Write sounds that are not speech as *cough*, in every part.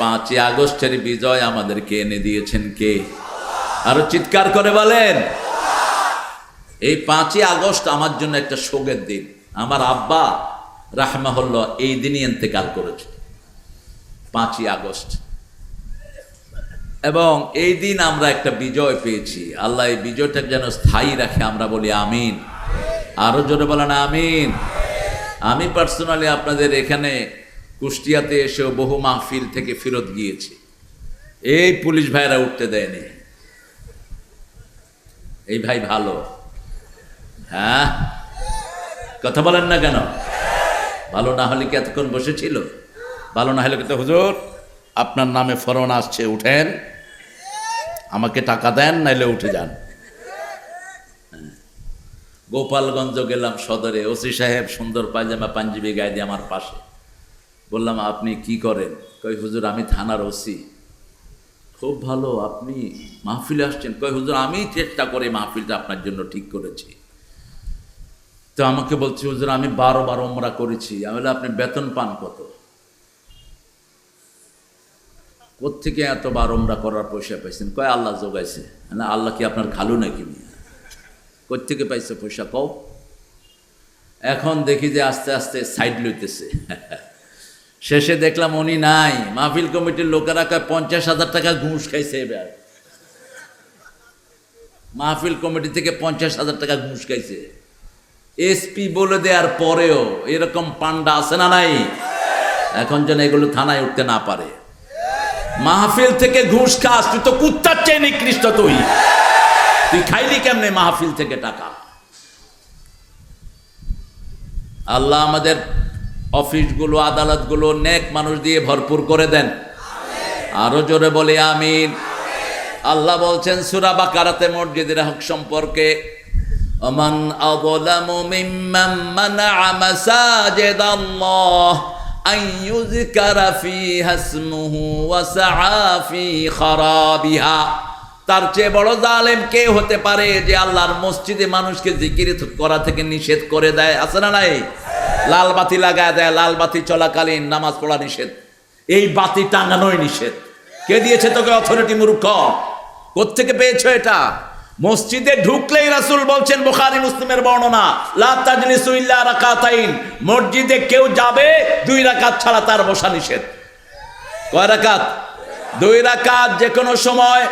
পাঁচই আগস্টের বিজয় আমাদেরকে এনে দিয়েছেন কে? আরও চিৎকার করে বলেন। এই পাঁচই আগস্ট আমার জন্য একটা শোকের দিন। আমার আব্বা রাহমাহুল্লাহ এই দিনই এন্তেকাল করেছে। পাঁচই আগস্ট। এবং এই দিন আমরা একটা বিজয় পেয়েছি। আল্লাহ এই বিজয়টা যেন স্থায়ী রাখে, আমরা বলি আমিন। আরও জোরে বলেন আমিন। আমি পার্সোনালি আপনাদের এখানে কুষ্টিয়াতে এসেও বহু মাহফিল থেকে ফেরত গিয়েছি। এই পুলিশ ভাইরা উঠতে দেয়নি। এই ভাই ভালো। হ্যাঁ? কথা বলেন না কেন? ভালো না হলে কি এতক্ষণ বসেছিল? ভালো না হলে কিন্তু হুজুর, আপনার নামে ফরন আসছে, উঠেন। আমাকে টাকা দেন, নাইলে উঠে যান। গোপালগঞ্জ গেলাম সদরে, ওসি সাহেব সুন্দর পায়জামা পাঞ্জাবি গায়ে দিয়ে আমার পাশে। বললাম, আপনি কি করেন? কই হুজুর, আমি থানার ওসি। খুব ভালো, আপনি মাহফিলে আসছেন। কই হুজুর, আমি চেষ্টা করে মাহফিলটা আপনার জন্য ঠিক করেছি। তো আমাকে বলছে, হুজুর, আমি বারো বার ওমরা করেছি। আমি আপনি বেতন পান কত? কোথেকে এত বার ওমরা করার পয়সা পাইছেন? কয়, আল্লাহ যোগাইছে না আল্লাহ কি আপনার খালু নাকি? কোথেকে পাইছে পয়সা কও? এখন দেখি যে আস্তে আস্তে সাইড লইতেছে। *laughs* শেষে দেখলাম উনি নাই। মাহফিল কমিটির লোকেরা কয়, পঞ্চাশ হাজার টাকা ঘুষ খাইছে এবার। মাহফিল কমিটি থেকে পঞ্চাশ হাজার টাকা ঘুষ খাইছে। এসপি বলে দেওয়ার পরেও এরকম পান্ডা আছে না নাই? এখন যেন এগুলো থানায় উঠতে না পারে। মাহফিল থেকে ঘুষ খাস, তুই তো কুত্তার চেয়ে নিকৃষ্ট তুই। তুই খাইলি কেমনে মাহফিল থেকে টাকা? আল্লাহ আমাদের অফিসগুলো, আদালতগুলো নেক মানুষ দিয়ে ভরপুর করে দেন। আরও জোরে বলে, আমিন। আল্লাহ বলছেন, সুরা বাকারাতে মসজিদের হক সম্পর্কে অমান আযলামু মিম্মান মানাআ মাসাজিদ আল্লাহ আন ইউযকারা ফিহা ইসমুহু ওয়া সাআ তার চেয়ে বড় জালেম কে হতে পারে যে আল্লাহর মসজিদে মানুষকে জিকির করা থেকে নিষেধ করে দেয়? আছে না নাই? লাল বাতি লাগায় দেয় লাল বাতি চলাকালীন নামাজ পড়া নিষেধ। এই বাতি টাঙানোই নিষেধ। কে দিয়েছে তোকে অথরিটি মূর্খ? কোত্থেকে পেয়েছ এটা? মসজিদে ঢুকলেই রাসূল বলছেন, বুখারী মুসলিমের বর্ণনা মসজিদে কেউ যাবে, দুই রাকাত ছাড়া তার বসা নিষেধ। কয় রাকাত? দুই রাকাত যে কোনো সময়।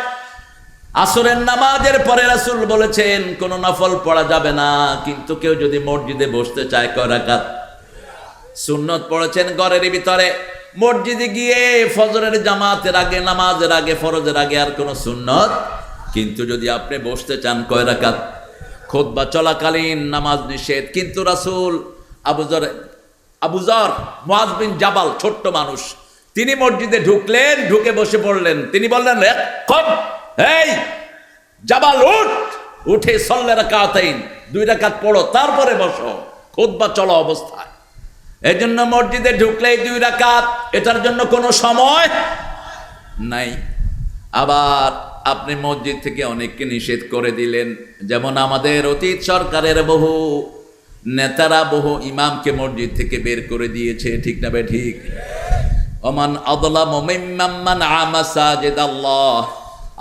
আসরের নামাজের পরে রাসুল বলেছেন, কোনো নফল পড়া যাবে না, কিন্তু কেউ যদি মসজিদে বসতে চায়, কয় রাকাত? সুন্নত পড়েছেন ঘরের ভিতরে। মসজিদে গিয়ে ফজরের জামাতের আগে নামাজের আগে ফরজের আগে আর কোনো সুন্নত? কিন্তু যদি আপনি বসতে চান কয় রাখাত খোদ বা চলাকালীন নামাজ নিষেধ। কিন্তু রাসূল আবুজর আবুজর মুয়াজ জাবাল ছোট্ট মানুষ তিনি মসজিদে ঢুকলেন ঢুকে বসে পড়লেন। তিনি বললেন "এ, কম এই জাবাল উঠ উঠে সল্লে রাকাতাইন দুই রাকাত পড়ো তারপরে বসো। খোদ বা চলা অবস্থায়। এই জন্য মসজিদে ঢুকলেই দুই রাকাত, এটার জন্য কোনো সময় নাই। আবার আপনি মসজিদ থেকে অনেককে নিষেধ করে দিলেন, যেমন আমাদের অতীত সরকারের বহু নেতারা, বহু ইমামকে মসজিদ থেকে বের করে দিয়েছে, ঠিক না বে ঠিক? আমাসাজিদ আল্লাহ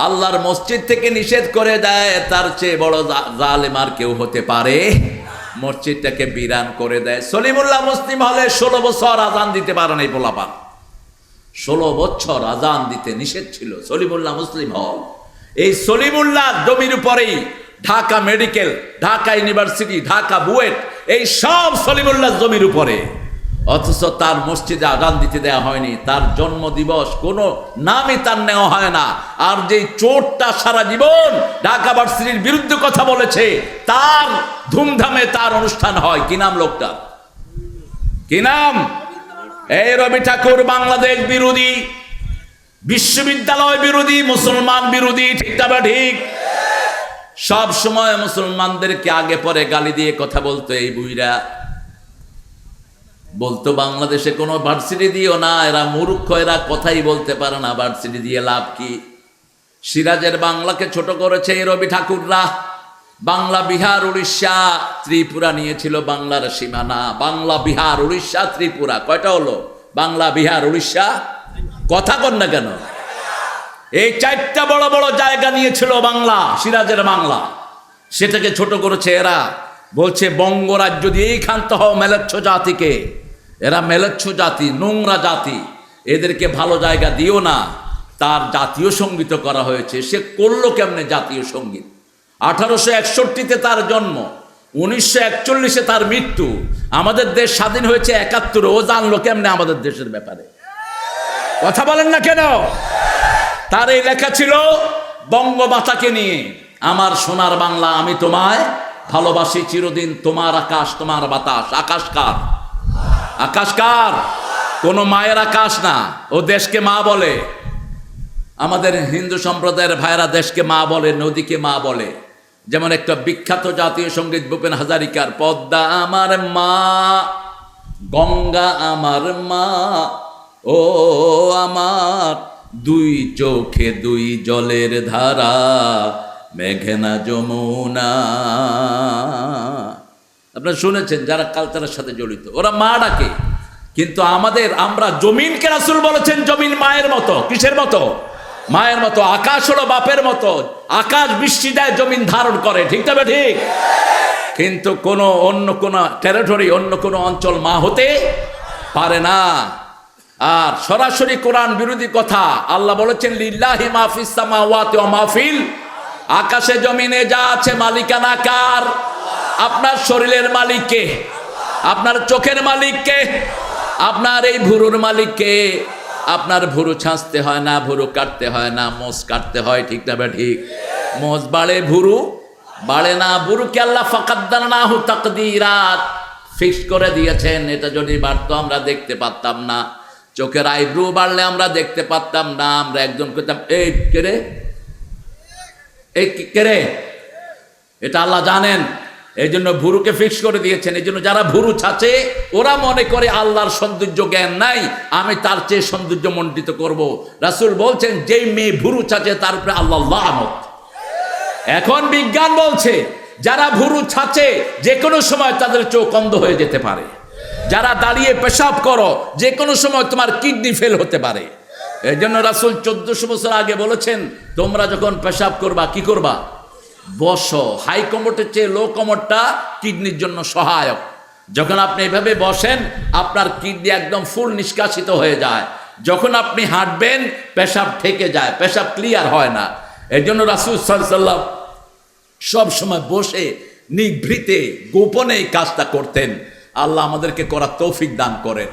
আল্লাহর মসজিদ থেকে নিষেধ করে দেয়, তার চেয়ে বড় জালেমার কেউ হতে পারে? মসজিদটাকে বিরান করে দেয়। সলিমুল্লাহ মুসলিম হলে ষোলো বছর আজান দিতে পারে নাই পোলাপান। ষোলো বছর আজান দিতে নিষেধ ছিল সলিমুল্লাহ মুসলিম হল এই সলিমুল্লাহ জমির উপরেই ঢাকা মেডিকেল, ঢাকা ইউনিভার্সিটি, ঢাকা বুয়েট, এই সব সলিমুল্লাহ জমির উপরে। অথচ তার মসজিদে আজান দিতে দেওয়া হয়নি। তার জন্ম দিবস কোনো নামই তার নেওয়া হয় না। আর যেই চোরটা সারা জীবন ঢাকা ভার্সিটির বিরুদ্ধে কথা বলেছে, তার ধুমধামে তার অনুষ্ঠান হয়। কি নাম লোকটা? কি নাম? এই রবি ঠাকুর বাংলাদেশ বিরোধী, বিশ্ববিদ্যালয় বিরোধী, মুসলমান বিরোধী, ঠিক না বা ঠিক? সব সময় মুসলমানদেরকে আগে পরে গালি দিয়ে কথা বলতো এই বুইরা। বলতো, বাংলাদেশে কোনো ভার্সিটি দিও না, এরা মূর্খ, এরা কথাই বলতে পারে না ভার্সিটি দিয়ে লাভ কি? সিরাজের বাংলাকে ছোট করেছে এই রবি ঠাকুররা। বাংলা বিহার উড়িষ্যা, ত্রিপুরা নিয়েছিল বাংলার সীমানা। বাংলা বিহার উড়িষ্যা, ত্রিপুরা। কয়টা হলো? বাংলা বিহার উড়িষ্যা? কথা কন না কেন? এই চারটা বড় বড় জায়গা নিয়েছিল বাংলা, সিরাজের বাংলা। সেটাকে ছোট করেছে এরা। বলছে, বঙ্গরাজ্য দিয়ে এইখান্ত হও মেলেচ্ছ জাতিকে। এরা মেলেচ্ছ জাতি, নোংরা জাতি। এদেরকে ভালো জায়গা দিও না। তার জাতীয় সংগীত করা হয়েছে। সে করল কেমনে জাতীয় সংগীত? আঠারোশো একষট্টিতে তার জন্ম, উনিশশো একচল্লিশে তার মৃত্যু। আমাদের দেশ স্বাধীন হয়েছে একাত্তরে, ও জানলো কেমনে আমাদের দেশের ব্যাপারে। কথা বলেন না কেন? তার এই লেখা ছিল, বঙ্গমাতাকে নিয়ে, আমার সোনার বাংলা আমি তোমায় ভালোবাসি চিরদিন, তোমার আকাশ, তোমার বাতাস। আকাশ কার? আকাশ কার? কোনো মায়ের আকাশ না। ও দেশকে মা বলে। আমাদের হিন্দু সম্প্রদায়ের ভাইরা দেশকে মা বলে, নদীকে মা বলে। যেমন একটা বিখ্যাত জাতীয় সংগীত ভূপেন হাজারিকার, পদ্মা আমার মা, গঙ্গা আমার মা, ও আমার দুই চোখে দুই জলের ধারা, মেঘনা যমুনা। আপনারা শুনেছেন যারা কালচারের সাথে জড়িত, ওরা মা ডাকে, কিন্তু আমাদের, আমরা জমিনকে রাসুল বলেছেন, জমিন মায়ের মতো, কিসের মতো? মায়ের মতো, আকাশ হলো বাপের মতো। আকাশ বৃষ্টি দেয়, জমিন ধারণ করে। ঠিক তবে ঠিক? কিন্তু কোনো অন্য কোনো টেরিটরি অন্য কোনো অঞ্চল মা হতে পারে না। আর সরাসরি কোরআন বিরোধী কথা, আল্লাহ বলেছেন, লিল্লাহি মাহফিস মাহফিল আকাশে জমিনে যা আছে মালিকানা কার? আপনার শরীরের মালিককে আপনার চোখের মালিককে আপনার এই ভুরুর মালিককে আপনার ভুরু ছাঁচতে হয় না, ভুরু কাটতে হয় না, মোষ কাটতে হয়, ঠিক না ঠিক? মোষ বাড়ে ভুরু, বাড়ে না বুরুকে আল্লাহ ফাকাদ্দান না হু তাকদিরাত ফিক্স করে দিয়েছেন। এটা যদি বাড়তো আমরা দেখতে পারতাম না। চোখের আইব্রু বাড়লে আমরা দেখতে পারতাম না। আমরা একজন করতাম এই কেরে এই, কি- কেরে এটা আল্লাহ জানেন। এই জন্য ভুরুকে ফিক্স করে দিয়েছেন। এই জন্য যারা ভুরু ছাচে, ওরা মনে করে আল্লাহর সৌন্দর্য জ্ঞান নাই, আমি তার চেয়ে সৌন্দর্য মণ্ডিত করব। রাসূল বলছেন, যেই মেয়ে ভুরু ছাচে, তার উপরে আল্লাহ লানত। এখন বিজ্ঞান বলছে, যারা ভুরু ছাচে যে কোনো সময় তাদের চোখ অন্ধ হয়ে যেতে পারে। যারা দাঁড়িয়ে পেশাব করো যে কোনো সময় তোমার কিডনি ফেল হতে পারে। এই জন্য রাসুল চোদ্দশো বছর আগে বলেছেন, তোমরা যখন পেশাব করবা, কি করবা? বসো। হাই কমোটের চেয়ে লো কমোটটা কিডনির জন্য সহায়ক। যখন আপনি এভাবে বসেন, আপনার কিডনি একদম ফুল নিষ্কাশিত হয়ে যায়। যখন আপনি হাঁটবেন, পেশাব থেকে যায়। পেশাব ক্লিয়ার হয় না। এই জন্য রাসুল সাল্লাম সব সময় বসে, নিভৃতে, গোপনে এই কাজটা করতেন। আল্লাহ আমাদেরকে করার তৌফিক দান করেন।